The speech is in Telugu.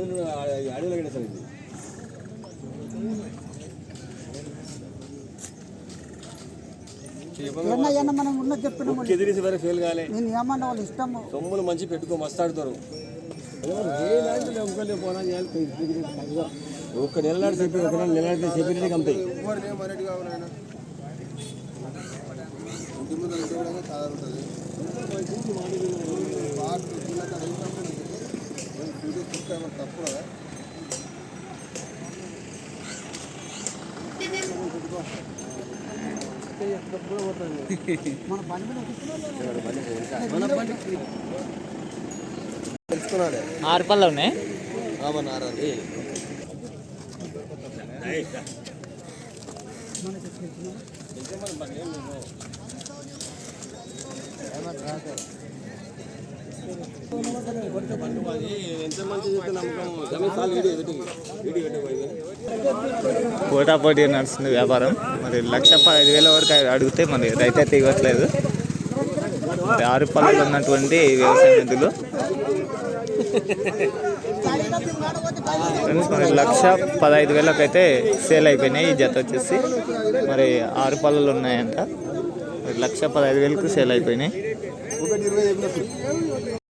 అడవిలో అడవిలో ఇది. మనం ఉన్న చెప్పిన ఎదిరిసి వరకు ఫెయిల్ కాలే. నేను ఏమన్నా వాళ్ళు ఇష్టము. సొమ్ములు మంచి పెట్టుకో మస్తు ఆడుతారు. ఒక్క నెల నాడు చెప్పి ఒక నెల నెల నాడు చెప్పినట్టు కంపాయి మన బండి తెలుసుకున్నాడే ఆరు పళ్ళు ఉన్నాయి. ఎంత పోటాపోటీ నడుస్తుంది వ్యాపారం. మరి లక్ష పదహైదు వేల వరకు అడిగితే మరి రైతు అయితే ఇవ్వట్లేదు ఆరు పనులు ఉన్నటువంటి వ్యవసాయ నిధులు. ఫ్రెండ్స్ మరి లక్ష పదహైదు వేలకు అయితే సేల్ అయిపోయినాయి. ఈ జత వచ్చేసి మరి ఆరు పళ్ళలు ఉన్నాయంట. మరి లక్ష పదహైదు వేలకు సేల్ అయిపోయినాయి.